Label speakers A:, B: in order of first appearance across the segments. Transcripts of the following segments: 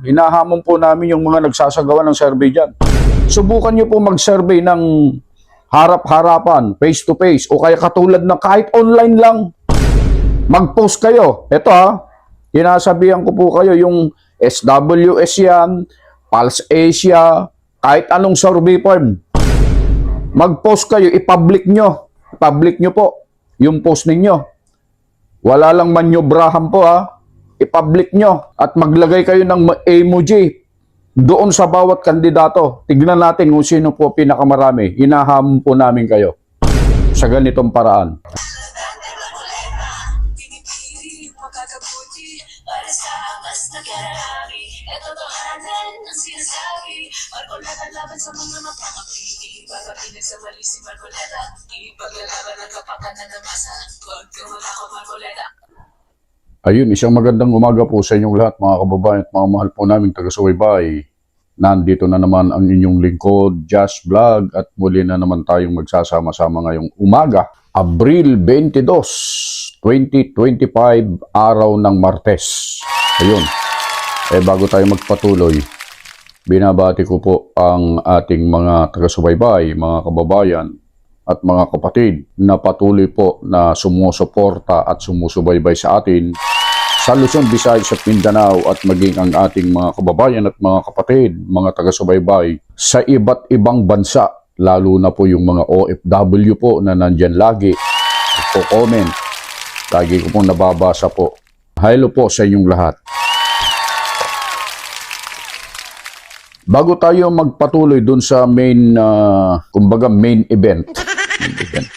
A: Hinahamon po namin yung mga nagsasagawa ng survey dyan. Subukan nyo po mag-survey ng harap-harapan, face-to-face, o kaya katulad na kahit online lang. Mag-post kayo. Ito ha, Hinasabihan ko po kayo yung SWS yan, Pulse Asia, kahit anong survey firm. Mag-post kayo, i-public nyo. I-public nyo po yung post ninyo. Wala lang manyobrahan po ha. I-public nyo at maglagay kayo ng emoji doon sa bawat kandidato. Tignan natin kung sino po pinakamarami. Hinahamon po namin kayo sa ganitong paraan.
B: Sa sa mali si Markoleta. Ipaglalaban ang kapakanan ng masa. Huwag ka wala ko Markoleta.
A: Ayun, isang magandang umaga po sa inyong lahat mga kababayan at mga mahal po naming taga-subaybay. Nandito na naman ang inyong lingkod, Just Vlog at muli na naman tayong magsasama-sama ngayong umaga, Abril 22, 2025, araw ng Martes. Ayun, eh bago tayo magpatuloy, binabati ko po ang ating mga taga-subaybay, mga kababayan, at mga kapatid na patuloy po na sumusuporta at sumusubaybay sa atin sa Luzon, Visayas at Mindanao at maging ang ating mga kababayan at mga kapatid, mga taga-subaybay sa iba't ibang bansa, lalo na po yung mga OFW po na nandyan lagi, po comment. Lagi ko pong nababasa po. Hello po sa inyong lahat. Bago tayo magpatuloy dun sa main, ah, kumbaga main event, main event,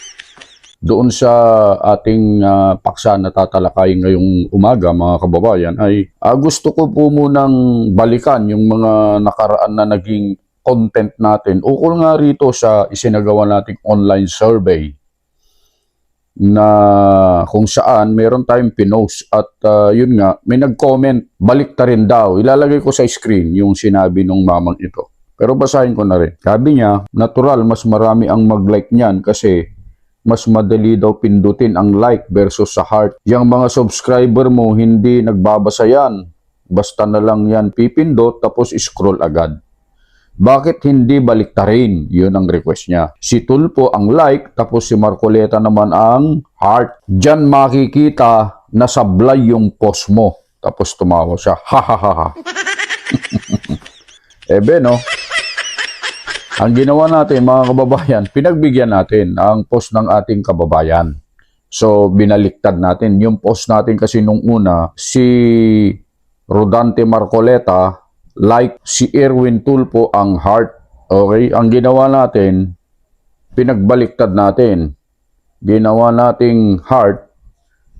A: doon sa ating ah, paksa na tatalakay ngayong umaga mga kababayan ay ah, gusto ko po munang balikan yung mga nakaraan na naging content natin. Ukol nga rito sa isinagawa nating online survey na kung saan meron tayong pinost at ah, yun nga may nag-comment balik ta rin daw. Ilalagay ko sa screen yung sinabi nung mamang ito. Pero basahin ko na rin. Sabi niya natural mas marami ang mag-like niyan kasi mas madali daw pindutin ang like versus sa heart. Yung mga subscriber mo, hindi nagbabasa yan. Basta na lang yan pipindot tapos scroll agad. Bakit hindi baliktarin? Yun ang request niya. Si Tulpo ang like, tapos si Marcoleta naman ang heart. Diyan makikita na sablay yung post mo. Tapos tumawa siya. Ha ha ha ha. Ebe no? Ang ginawa natin mga kababayan, pinagbigyan natin ang post ng ating kababayan. So, binaliktad natin. Yung post natin kasi nung una, si Rodante Marcoleta, like si Erwin Tulpo ang heart. Okay? Ang ginawa natin, pinagbaliktad natin. Ginawa nating heart,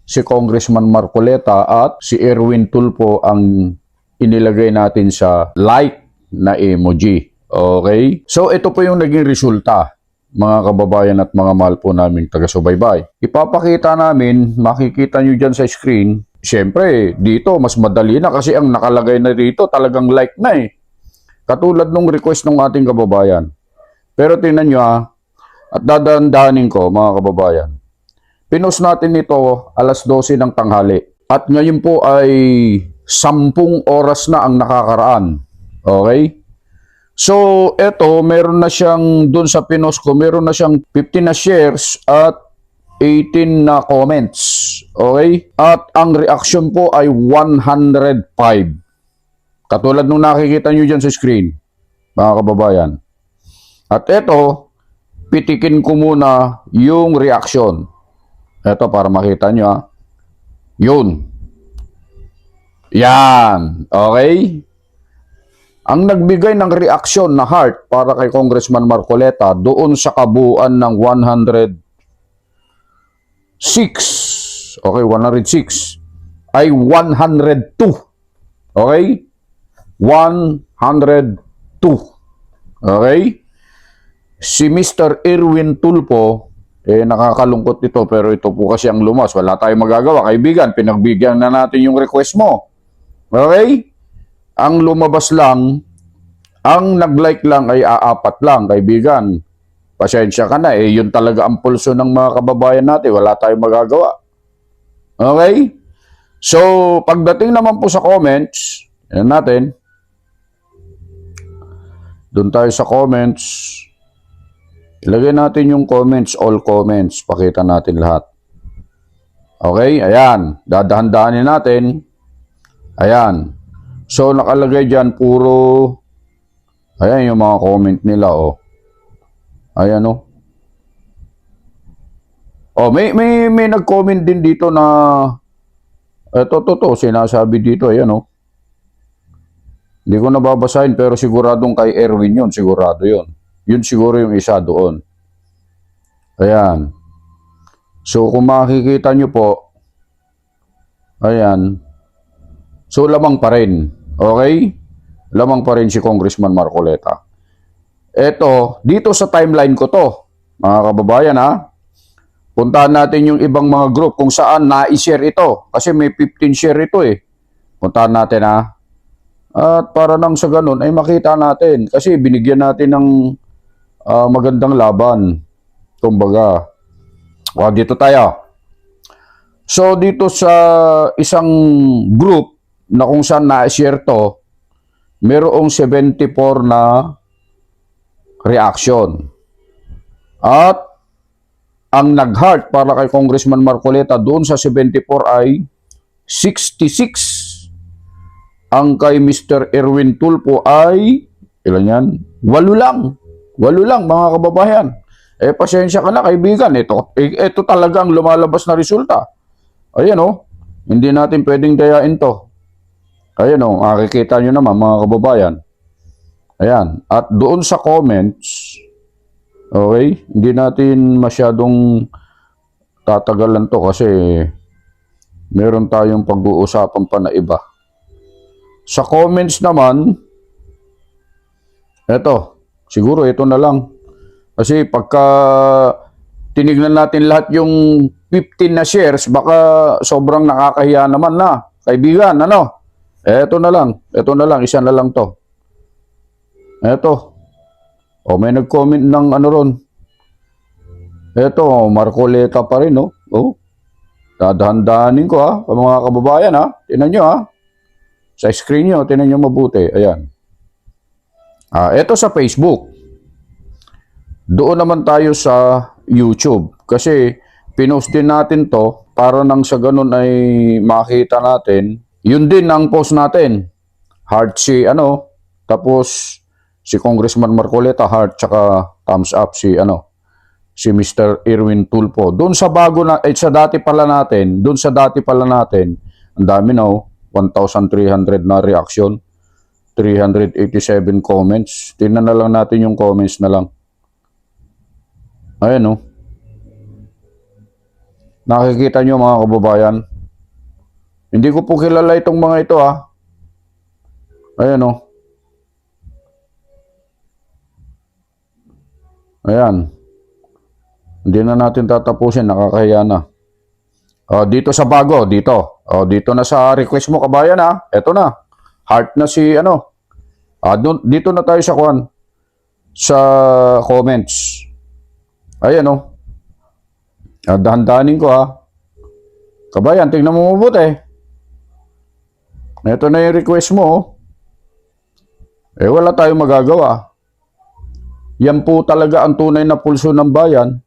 A: si Congressman Marcoleta at si Erwin Tulpo ang inilagay natin sa like na emoji. Okay? So, ito po yung naging resulta, mga kababayan at mga mahal po naming taga-subaybay. Ipapakita namin, makikita nyo dyan sa screen, Siyempre, dito, mas madali na kasi ang nakalagay na dito, talagang like na eh. Katulad nung request ng ating kababayan. Pero tingnan nyo ha, at dadandahanin ko, mga kababayan. Pinost natin ito alas 12 ng tanghali. At ngayon po ay 10 oras na ang nakakaraan. Okay? So, eto, meron na siyang, dun sa pinos ko, meron na siyang 15 na shares at 18 na comments. Okay? At ang reaction po ay 105. Katulad nung nakikita nyo dyan sa screen, mga kababayan. At eto, pitikin ko muna yung reaction. Eto, para makita nyo ha. Yun. Yan. Okay? Ang nagbigay ng reaksyon na heart para kay Congressman Marcoleta doon sa kabuuan ng 106. Okay, 106 ay 102. Okay? 102. Okay? Si Mr. Erwin Tulpo, eh nakakalungkot ito pero ito po kasi ang lumas. Wala tayong magagawa. Kaibigan, pinagbigyan na natin yung request mo. Okay? Ang lumabas lang, ang nag-like lang ay aapat lang, kaibigan. Pasensya ka na, eh, yun talaga ang pulso ng mga kababayan natin. Wala tayong magagawa. Okay? So, pagdating naman po sa comments, yan natin, Doon tayo sa comments. Ilagay natin yung comments, all comments. Pakita natin lahat. Okay, ayan. Dadahan-dahanin natin. Ayan. So, nakalagay dyan, puro... Ayan yung mga comment nila, oh. Ayan, oh. Oh, may, may, may nag-comment din dito na... Ito, to, to, sinasabi dito, ayan, oh. Hindi ko nababasahin, pero siguradong kay Erwin yun, sigurado yun. Yun siguro yung isa doon. Ayan. So, kung makikita nyo po, ayan, so lamang pa rin. Okay? Lamang pa rin si Congressman Marcoleta. Eto, dito sa timeline ko to, mga kababayan ha, puntahan natin yung ibang mga group kung saan na-share ito. Kasi may 15 share ito eh. Puntahan natin ha. At para nang sa ganun ay makita natin. Kasi binigyan natin ng ah, magandang laban. Kumbaga. O, dito tayo. So, dito sa isang group na kung saan na-share to, merong 74 na reaction. At ang nag-heart para kay Congressman Marcoleta doon sa 74 ay 66. Ang kay Mr. Erwin Tulpo ay ilan yan? Walo lang. Walo lang mga kababayan. Eh pasensya ka na kaibigan. Ito, eh, ito talaga ang lumalabas na resulta. Ayan oh. Hindi natin pwedeng dayain to. Ayan oh, makikita nyo naman mga kababayan. Ayan. At doon sa comments, okay, hindi natin masyadong tatagalan to kasi meron tayong pag-uusapan pa na iba. Sa comments naman, eto, siguro ito na lang. Kasi pagka tinignan natin lahat yung 15 na shares, baka sobrang nakakahiya naman na. Kaibigan, ano? Eto na lang. Eto na lang. Isa na lang to. Eto. O, may nag-comment ng ano ron. Eto, Marcoleta pa rin, no? Oh. Dadahan-dahanin ko, ha? Mga kababayan, ha? Tinan nyo, ha? Sa screen nyo, tinan nyo mabuti. Ayan. Ah, eto sa Facebook. Doon naman tayo sa YouTube. Kasi, pinost din natin to para nang sa ganun ay makita natin. Yun din ang post natin. Heart si ano, tapos si Congressman Marcoleta heart tsaka thumbs up si ano si Mr. Erwin Tulpo. Doon sa bago na eh, sa dati pala natin, doon sa dati pala natin, ang dami na oh, 1,300 na reaction, 387 comments. Tingnan na lang natin yung comments na lang. Ayan oh. Nakikita nyo mga kababayan. Hindi ko po kilala itong mga ito ha. Ayan oh. Ayan. Hindi na natin tatapusin, nakakahiya na. O, dito sa bago, dito. O, dito na sa request mo, kabayan ha. Ito na. Heart na si ano. Ah, dito na tayo sa kwan. Sa comments. Ayan o. Ah, dahan-dahanin ko ha. Kabayan, tingnan mo mabuti. Ito na yung request mo. oh. Eh, wala tayong magagawa. Yan po talaga ang tunay na pulso ng bayan.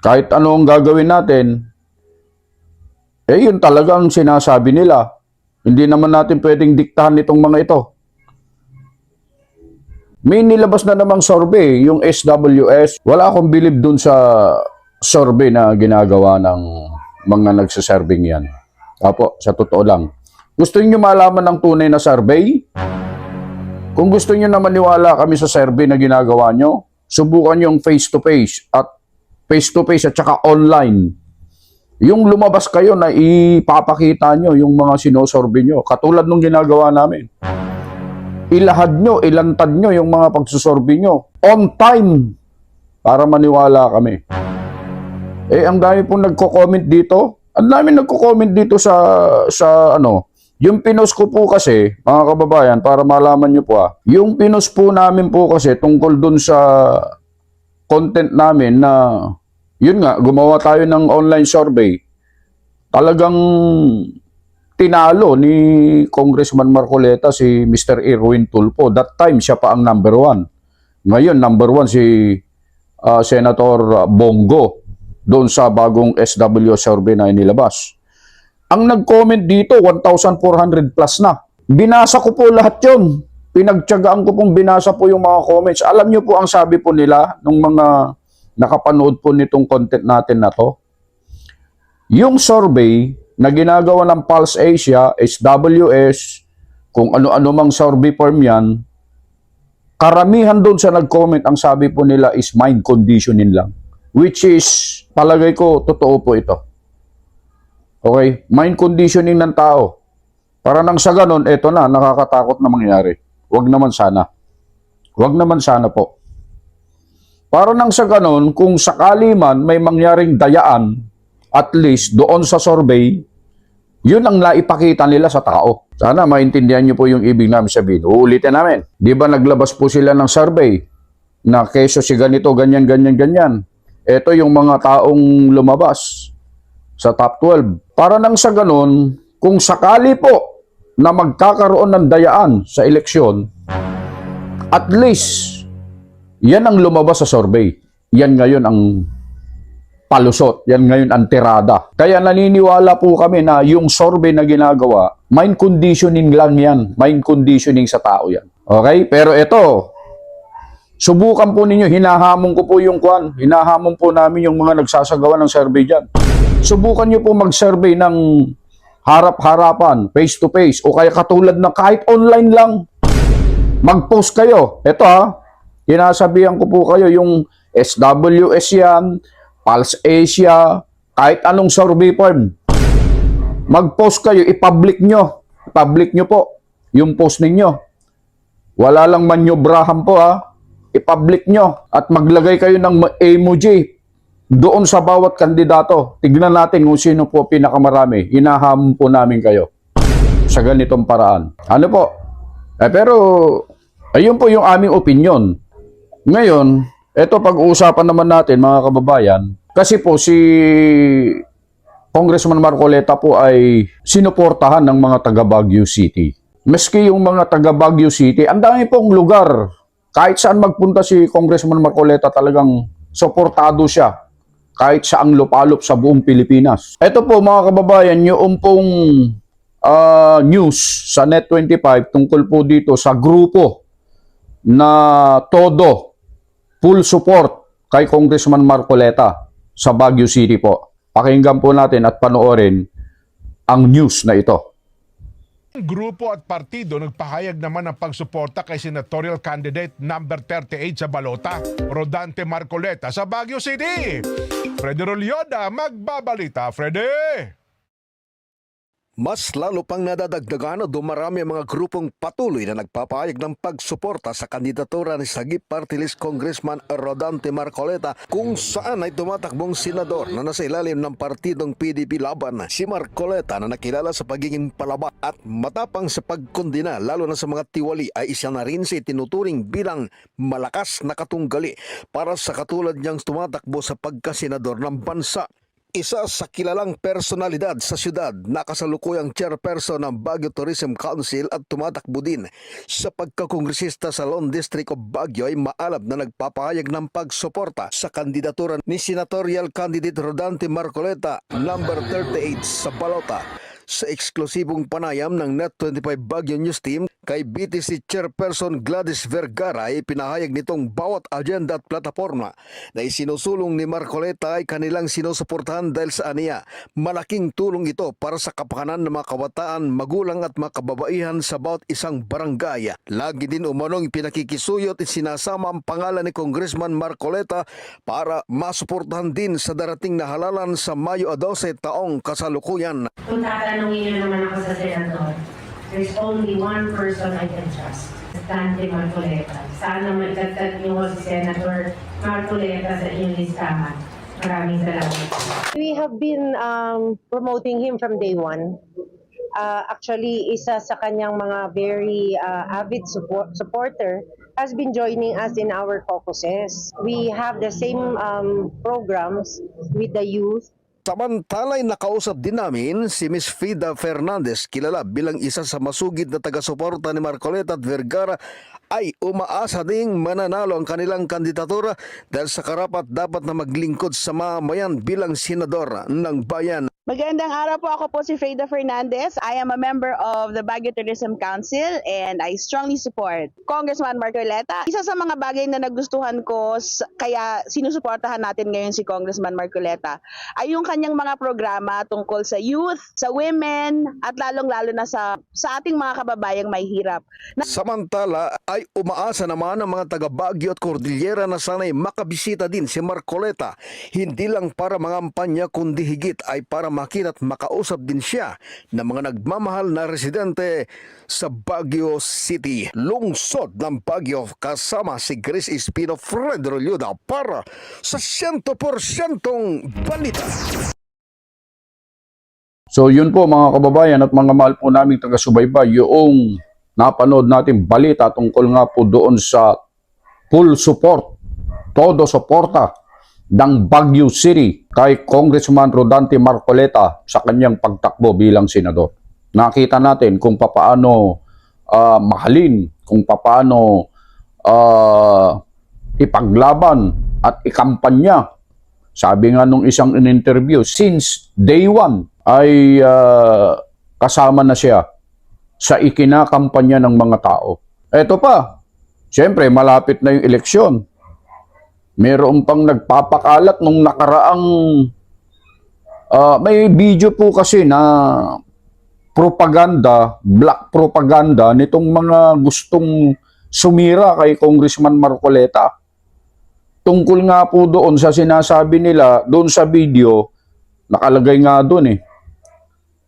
A: Kahit ano ang gagawin natin, eh yun talaga ang sinasabi nila. Hindi naman natin pwedeng diktahan itong mga ito. May nilabas na namang survey, yung SWS. Wala akong believe dun sa survey na ginagawa ng mga nagsasurveying yan. Apo, sa totoo lang. Gusto niyo malaman ng tunay na survey? Kung gusto niyo na maniwala kami sa survey na ginagawa nyo, subukan yung face-to-face at face-to-face at saka online. Yung lumabas kayo na ipapakita nyo yung mga sinosurvey nyo. Katulad nung ginagawa namin. Ilahad nyo, ilantad nyo yung mga pagsusurvey nyo. On time. Para maniwala kami. Eh, ang dami pong nagko-comment dito. Ang dami nagko-comment dito sa, sa ano, yung pinos ko po kasi, mga kababayan, para malaman nyo po ah, yung pinos po namin po kasi tungkol dun sa content namin na, yun nga, gumawa tayo ng online survey. Talagang tinalo ni Congressman Marcoleta si Mr. Erwin Tulfo. That time, siya pa ang number one. Ngayon, number one si ah, Senator Bongo doon sa bagong SW survey na inilabas. Ang nag-comment dito, 1,400 plus na. Binasa ko po lahat yun. Pinagtyagaan ko pong binasa po yung mga comments. Alam niyo po ang sabi po nila ng mga nakapanood po nitong content natin na to. Yung survey na ginagawa ng Pulse Asia, SWS, kung ano-ano mang survey firm yan, karamihan doon sa nag-comment, ang sabi po nila is mind conditioning lang. Which is, palagay ko, totoo po ito. Okay? Mind conditioning ng tao. Para nang sa ganun, eto na, nakakatakot na mangyari. Huwag naman sana. Huwag naman sana po. Para nang sa ganun, kung sakali man may mangyaring dayaan, at least doon sa survey, yun ang naipakita nila sa tao. Sana maintindihan niyo po yung ibig namin sabihin. Uulitin namin. Di ba naglabas po sila ng survey na keso si ganito, ganyan, ganyan, ganyan. Ito yung mga taong lumabas sa top 12. Para nang sa ganun, kung sakali po na magkakaroon ng dayaan sa eleksyon, at least, yan ang lumabas sa survey. Yan ngayon ang palusot. Yan ngayon ang tirada. Kaya naniniwala po kami na yung survey na ginagawa, mind conditioning lang yan. Mind conditioning sa tao yan. Okay? Pero ito, subukan po ninyo, hinahamon ko po yung kwan. Hinahamon po namin yung mga nagsasagawa ng survey dyan. Subukan nyo po mag-survey ng harap-harapan, face-to-face, o kaya katulad na kahit online lang. Mag-post kayo. Ito ha, hinasabihan ko po kayo yung SWS yan, Pulse Asia, kahit anong survey firm. Mag-post kayo, i-public nyo. I-public nyo po yung post ninyo. Wala lang manyobrahan po ha. I-public nyo at maglagay kayo ng emoji doon sa bawat kandidato. Tignan natin kung sino po pinakamarami. Inahamon po namin kayo sa ganitong paraan. Ano po? Eh, pero ayun po yung aming opinion. Ngayon, ito pag-uusapan naman natin mga kababayan, kasi po si Congressman Marcoleta po ay sinuportahan ng mga taga Baguio City. Meski yung mga taga Baguio City, ang dami pong lugar. Kahit saan magpunta si Congressman Marcoleta talagang suportado siya. Kahit saang lupalop sa buong Pilipinas. Ito po mga kababayan, yung pong ah, news sa Net25 tungkol po dito sa grupo na todo full support kay Congressman Marcoleta sa Baguio City po. Pakinggan po natin at panoorin ang news na ito.
C: Grupo at partido nagpahayag naman ng pagsuporta kay senatorial candidate number 38 sa Balota, Rodante Marcoleta sa Baguio City. Freddy Rolyoda, magbabalita. Freddy!
D: Mas lalo pang nadadagdagan o dumarami ang mga grupong patuloy na nagpapahayag ng pagsuporta sa kandidatura ni Sagip Party Congressman Rodante Marcoleta kung saan ay tumatakbong senador na nasa ilalim ng partidong PDP laban. Si Marcoleta na nakilala sa pagiging palaba at matapang sa pagkondina lalo na sa mga tiwali ay isa na rin si tinuturing bilang malakas na katunggali para sa katulad niyang tumatakbo sa pagkasenador ng bansa. Isa sa kilalang personalidad sa siyudad na kasalukuyang chairperson ng Baguio Tourism Council at tumatakbo din sa pagkakongresista sa Lone District of Baguio ay maalab na nagpapahayag ng pagsuporta sa kandidatura ni Senatorial Candidate Rodante Marcoleta number 38 sa Balota sa eksklusibong panayam ng Net25 Baguio News Team kay BTC Chairperson Gladys Vergara ay pinahayag nitong bawat agenda at plataforma na isinusulong ni Marcoleta ay kanilang sinusuportahan dahil sa aniya. Malaking tulong ito para sa kapakanan ng mga kabataan, magulang at mga kababaihan sa bawat isang barangay. Lagi din umanong pinakikisuyot at sinasama ang pangalan ni Congressman Marcoleta para masuportahan din sa darating na halalan sa Mayo 12 taong kasalukuyan.
E: Kung tatanungin niyo naman ako sa senador, there's only one person I can trust. Dante Marcoleta. Sana maitagtag niyo si Senator Marcoleta sa inyong listahan. Maraming salamat.
F: We have been um, promoting him from day one. Uh, actually, isa sa kanyang mga very uh, avid support, supporter has been joining us in our caucuses. We have the same um, programs with the youth
D: Samantalay nakausap din namin si Miss Fida Fernandez, kilala bilang isa sa masugid na taga-suporta ni Marcoleta at Vergara ay umaasa ding mananalo ang kanilang kandidatura dahil sa karapat dapat na maglingkod sa mamayan bilang senador ng bayan.
G: Magandang araw po. Ako po si Freda Fernandez. I am a member of the Baguio Tourism Council and I strongly support Congressman Marcoleta. Isa sa mga bagay na nagustuhan ko kaya sinusuportahan natin ngayon si Congressman Marcoleta ay yung kanyang mga programa tungkol sa youth, sa women at lalong-lalo na sa sa ating mga kababayang may hirap.
D: Samantala ay umaasa naman ang mga taga Baguio at Cordillera na sana'y makabisita din si Marcoleta. Hindi lang para mangampanya kundi higit ay para makita at makausap din siya ng mga nagmamahal na residente sa Baguio City. Lungsod ng Baguio kasama si Grace Espino Fred Roluda para sa 100% balita.
A: So yun po mga kababayan at mga mahal po naming taga-subaybay, yung napanood natin balita tungkol nga po doon sa full support, todo suporta ng Baguio City kay Congressman Rodante Marcoleta sa kanyang pagtakbo bilang senador. Nakita natin kung papaano ah, mahalin, kung papaano ah, ipaglaban at ikampanya sabi nga nung isang in-interview, since day one ay ah, kasama na siya sa ikinakampanya ng mga tao. Eto pa, siyempre malapit na yung eleksyon. Meron pang nagpapakalat nung nakaraang ah, may video po kasi na propaganda, black propaganda nitong mga gustong sumira kay Congressman Marcoleta tungkol nga po doon sa sinasabi nila, doon sa video, nakalagay nga doon eh.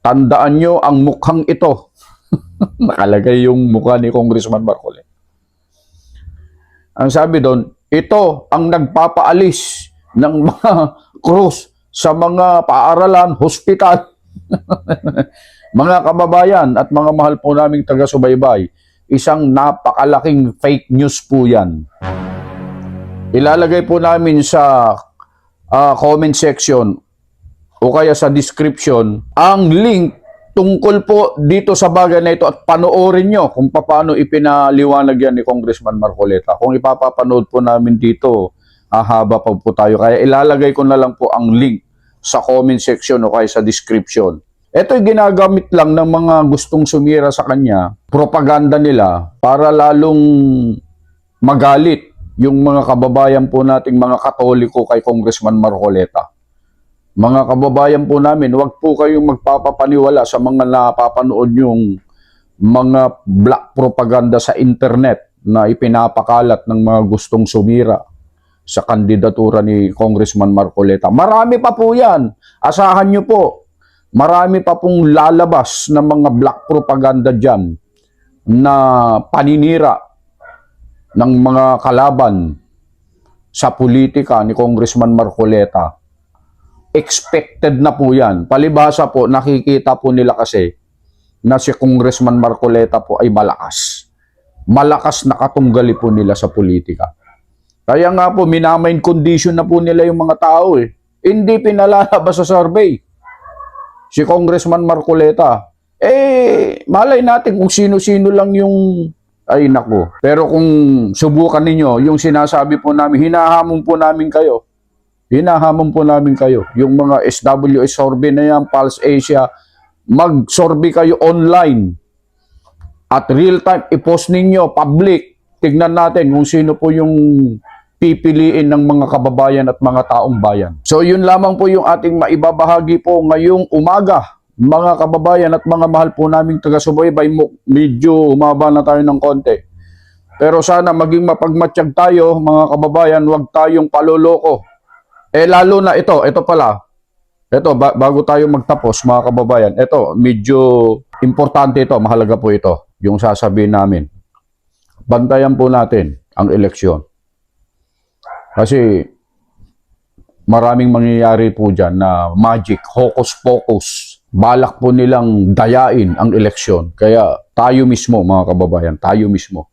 A: Tandaan nyo ang mukhang ito. nakalagay yung mukha ni Congressman Marcolet. Ang sabi doon, ito ang nagpapaalis ng mga krus sa mga paaralan, hospital. mga kababayan at mga mahal po naming taga-subaybay, isang napakalaking fake news po yan. Ilalagay po namin sa ah, comment section o kaya sa description ang link tungkol po dito sa bagay na ito at panoorin nyo kung paano ipinaliwanag yan ni Congressman Marcoleta. Kung ipapapanood po namin dito, hahaba pa po tayo. Kaya ilalagay ko na lang po ang link sa comment section o kaya sa description. Ito ginagamit lang ng mga gustong sumira sa kanya, propaganda nila para lalong magalit yung mga kababayan po nating mga katoliko kay Congressman Marcoleta. Mga kababayan po namin, wag po kayong magpapapaniwala sa mga napapanood yung mga black propaganda sa internet na ipinapakalat ng mga gustong sumira sa kandidatura ni Congressman Marcoleta. Marami pa po yan. Asahan nyo po. Marami pa pong lalabas ng mga black propaganda dyan na paninira ng mga kalaban sa politika ni Congressman Marcoleta. Expected na po yan. Palibhasa po, nakikita po nila kasi na si Congressman Marcoleta po ay malakas. Malakas na katunggali po nila sa politika. Kaya nga po, minamain condition na po nila yung mga tao eh. Hindi pinalalabas sa survey. Si Congressman Marcoleta. Eh, malay natin kung sino-sino lang yung ay nako. Pero kung subukan ninyo, yung sinasabi po namin, hinahamon po namin kayo. Hinahamon po namin kayo. Yung mga SWS survey na yan, Pulse Asia, mag-survey kayo online. At real time, i-post ninyo, public. Tignan natin kung sino po yung pipiliin ng mga kababayan at mga taong bayan. So yun lamang po yung ating maibabahagi po ngayong umaga mga kababayan at mga mahal po naming taga-subaybay, medyo umaba na tayo ng konti. Pero sana maging mapagmatsyag tayo, mga kababayan, huwag tayong paloloko. Eh lalo na ito, ito pala. Ito, ba- bago tayo magtapos, mga kababayan, ito, medyo importante ito, mahalaga po ito, yung sasabihin namin. Bantayan po natin ang eleksyon. Kasi maraming mangyayari po dyan na magic, hocus-pocus. Balak po nilang dayain ang eleksyon. Kaya tayo mismo, mga kababayan, tayo mismo,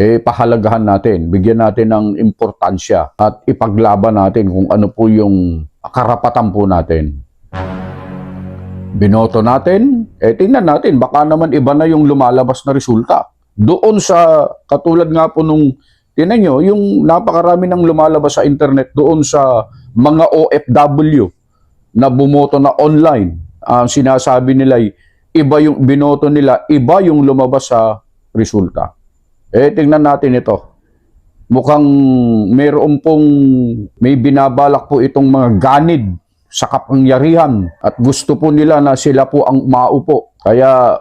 A: eh pahalagahan natin, bigyan natin ng importansya at ipaglaban natin kung ano po yung karapatan po natin. Binoto natin, eh tingnan natin, baka naman iba na yung lumalabas na resulta. Doon sa, katulad nga po nung, tinan nyo, yung napakarami ng lumalabas sa internet doon sa mga OFW na bumoto na online. Ang sinasabi nila iba yung binoto nila, iba yung lumabas sa resulta. Eh, tingnan natin ito. Mukhang mayroon pong may binabalak po itong mga ganid sa kapangyarihan at gusto po nila na sila po ang maupo. Kaya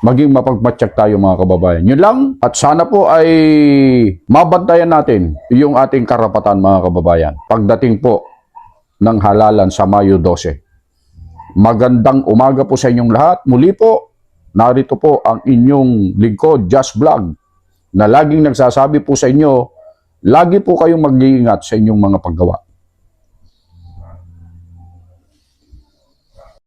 A: maging mapagmatsyag tayo mga kababayan. Yun lang at sana po ay mabantayan natin yung ating karapatan mga kababayan pagdating po ng halalan sa Mayo 12. Magandang umaga po sa inyong lahat. Muli po, narito po ang inyong lingkod, Just Vlog, na laging nagsasabi po sa inyo, lagi po kayong mag-iingat sa inyong mga paggawa.